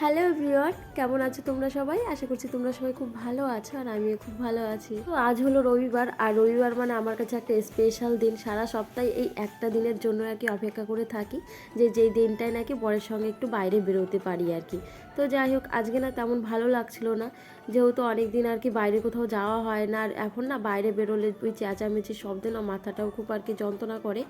Hello everyone কেমন আছো তোমরা সবাই? আশা করছি তোমরা সবাই খুব ভালো আছো আর আমিও খুব ভালো আছি। তো আজ হলো রবিবার, আর রবিবার মানে আমার কাছে একটা স্পেশাল দিন। সারা সপ্তাহে এই একটা দিনের জন্য আর কি অপেক্ষা করে থাকি যে যেই দিনটায় নাকি বরের সঙ্গে একটু বাইরে বেরোতে পারি আর কি। তো যাই হোক, আজকে না তেমন ভালো লাগছিল না। যেহেতু অনেক দিন আর কি বাইরে কোথাও যাওয়া হয় না, আর এখন না বাইরে বেরোলে ওই চেঁচামেচি শব্দে না মাথাটাও খুব আর কি যন্ত্রণা করে।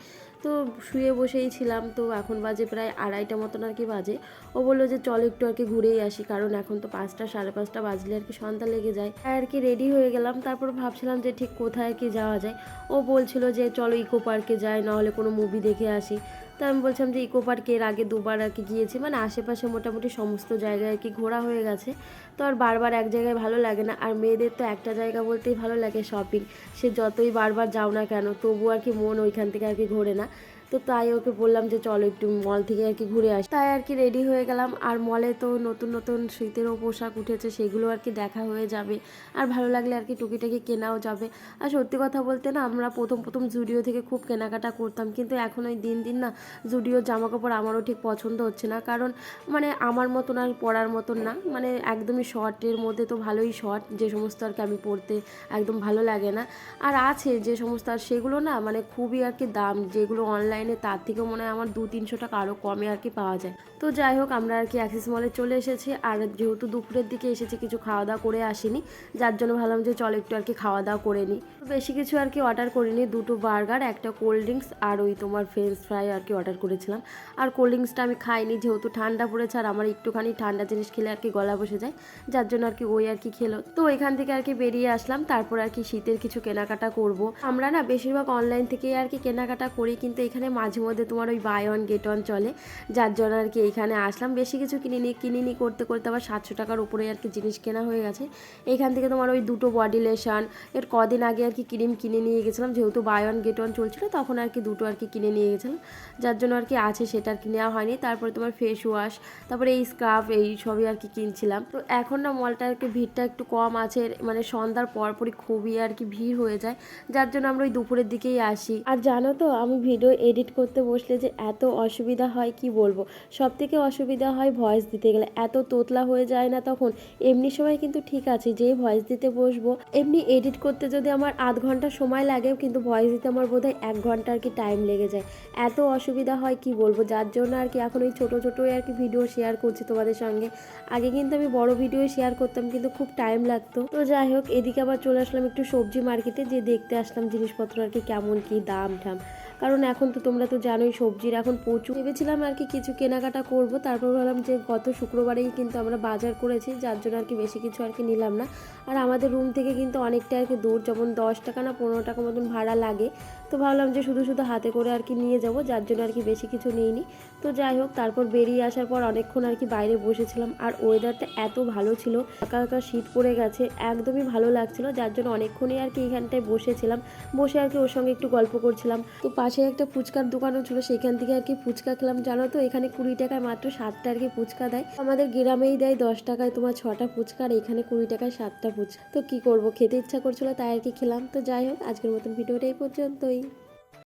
তো শুয়ে বসেই ছিলাম, তো এখন বাজে প্রায় আড়াইটা মতন আর কি বাজে। ও বলল যে চল একটু আর কি ঘুরেই আসি, কারণ এখন তো পাঁচটা, সাড়ে পাঁচটা বাজলে আর কি সন্ধ্যা লেগে যায়। আর কি রেডি হয়ে গেলাম, তারপর ভাবছিলাম যে ঠিক কোথায় কি যাওয়া যায়। ও বলছিল যে চলো ইকো পার্কে যাই, নাহলে কোনো মুভি দেখে আসি। তো আমি বলছিলাম যে ইকো পার্কে এর আগে দুবার আর কি গিয়েছি মানে আশেপাশে মোটামুটি সমস্ত জায়গায় আর কি ঘোরা হয়ে গেছে। তো আর বারবার এক জায়গায় ভালো লাগে না, আর মেয়েদের তো একটা জায়গা বলতেই ভালো লাগে শপিং সে যতই বারবার যাও না কেন তবু আর কি মন ওইখান থেকে আর কি ঘোরে না। তো তাই ওকে বললাম যে চলো একটু মল থেকে আর কি ঘুরে আসি। তাই আর কি রেডি হয়ে গেলাম, আর মলে তো নতুন নতুন শীতেরও পোশাক উঠেছে, সেগুলো আর কি দেখা হয়ে যাবে। আর ভালো লাগলে আর কি টুকিটাকি কেনাও যাবে। আর সত্যি কথা বলতে না, আমরা প্রথম প্রথম জুডিও থেকে খুব কেনাকাটা করতাম, কিন্তু এখন ওই দিন দিন না জুডিও জামা কাপড় আমারও ঠিক পছন্দ হচ্ছে না, কারণ মানে আমার মতন আর পরার মতন না। মানে একদমই শর্টের মধ্যে তো ভালোই শর্ট যে সমস্ত আর কি আমি পরতে একদম ভালো লাগে না। আর আছে যে সমস্ত আর সেগুলো না মানে খুবই আর কি দাম, যেগুলো অনলাইনে তার থেকে মনে হয় আমার দু তিনশো টাকা আরও কমে আর কি পাওয়া যায়। তো যাই হোক আমরা আর কি অ্যাক্সিস মলে চলে এসেছি আর যেহেতু দুপুরের দিকে এসেছি কিছু খাওয়া দাওয়া করে আসিনি যার জন্য ভাবলাম যে চল একটু আর কি খাওয়া দাওয়া করে নিই বেশি কিছু আর কি অর্ডার করিনি দুটো বার্গার একটা কোল্ড ড্রিঙ্কস আর ওই তোমার ফ্রেঞ্চ ফ্রাই আর কি অর্ডার করেছিলাম আর কোল্ড ড্রিঙ্কসটা আমি খাইনি যেহেতু ঠান্ডা পড়েছে আর আমার একটুখানি ঠান্ডা জিনিস খেলে আর কি গলা বসে যায় যার জন্য আর কি ওই আর কি খেলো তো এখান থেকে আর কি বেরিয়ে আসলাম তারপর আর কি শীতের কিছু কেনাকাটা করব আমরা না বেশিরভাগ অনলাইন থেকেই আর কি কেনাকাটা করি কিন্তু এখানে মাঝে মধ্যে তোমার ওই বাই ওয়ান গেট ওয়ান চলে যার জন্য আর কি এইখানে আসলাম। বেশি কিছু কিনিনি কিনিনি করতে করতে আবার সাতশো টাকার উপরে আর কি জিনিস কেনা হয়ে গেছে। এইখান থেকে তোমার ওই দুটো বডি লেশন এর কদিন আগে আর কি ক্রিম কিনে নিয়ে গেছিলাম। যেহেতু বাই ওয়ান গেট ওয়ান চলছিল, তখন আর কি দুটো আর কি কিনে নিয়ে গেছিলাম। যার জন্য আর কি আছে, সেটা আর কি নেওয়া হয়নি। তারপরে তোমার ফেস ওয়াশ তারপরে এই স্কার্ফ এই সবই আর কি কিনছিলাম। তো এখন না মলটা আর কি ভিড়টা একটু কম আছে। মানে সন্ধ্যার পরপরই খুবই আর কি ভিড় হয়ে যায়। যার জন্য আমরা ওই দুপুরের দিকেই আসি। আর জানো তো, আমি ভিডিও এডিট করতে বসলে যে এত অসুবিধা হয়, কি বলব? সব থেকে অসুবিধা হয় ভয়েস দিতে গেলে। এত তোতলা হয়ে যায় না তখন। এমনি সময় কিন্তু ঠিক আছে, যেই ভয়েস দিতে বসবো। এমনি এডিট করতে যদি আমার আধ ঘণ্টা সময় লাগে, কিন্তু ভয়েস দিতে আমার বোধহয় এক ঘণ্টা আর কি টাইম লেগে যায়। এত অসুবিধা হয় কি বলব? যার জন্য আর কি এখন ওই ছোটো ছোটোই আর কি ভিডিও শেয়ার করছি তোমাদের সঙ্গে। আগে কিন্তু আমি বড় ভিডিও শেয়ার করতাম, কিন্তু খুব টাইম লাগতো। তো যাই হোক, এদিকে আবার চলে আসলাম একটু সবজি মার্কেটে যে দেখতে আসলাম জিনিসপত্র আর কি কেমন কি দাম ঠাম। কারণ এখন তো তোমরা তো জানোই সবজির এখন প্রচুর। ভেবেছিলাম আর কি কিছু কেনাকাটা করব, তারপর ভাবলাম যে গত শুক্রবারেই কিন্তু আমরা বাজার করেছি, যার জন্য আর কি বেশি কিছু আর কি নিলাম না। আর আমাদের রুম থেকে কিন্তু অনেকটা আর কি দূর, যেমন দশ টাকা না পনেরো টাকা মতন ভাড়া লাগে। তো ভাবলাম যে শুধু শুধু হাতে করে আর কি নিয়ে যাব, যার জন্য আর কি বেশি কিছু নিইনি। তো যাই হোক, তারপর বেরিয়ে আসার পর অনেকক্ষণ আর কি বাইরে বসেছিলাম। আর ওয়েদারটা এত ভালো ছিল একা একা শীত পড়ে গেছে, একদমই ভালো লাগছিল, যার জন্য অনেকক্ষণই আর কি এখানটায় বসেছিলাম। বসে আর কি ওর সঙ্গে একটু গল্প করছিলাম। তো পাশে একটা ফুচকার দোকানও ছিল, সেখান থেকে আর কি ফুচকা খেলাম। জানো তো, এখানে কুড়ি টাকায় মাত্র সাতটা আর কি ফুচকা দেয়। আমাদের গ্রামেই দেয় দশ টাকায় তোমার ছটা ফুচকা আর এখানে কুড়ি টাকায় সাতটা ফুচকা। তো কি করব, খেতে ইচ্ছা করছিল, তাই আর কি খেলাম। তো যাই হোক, আজকের মতন ভিডিওটা এই পর্যন্তই।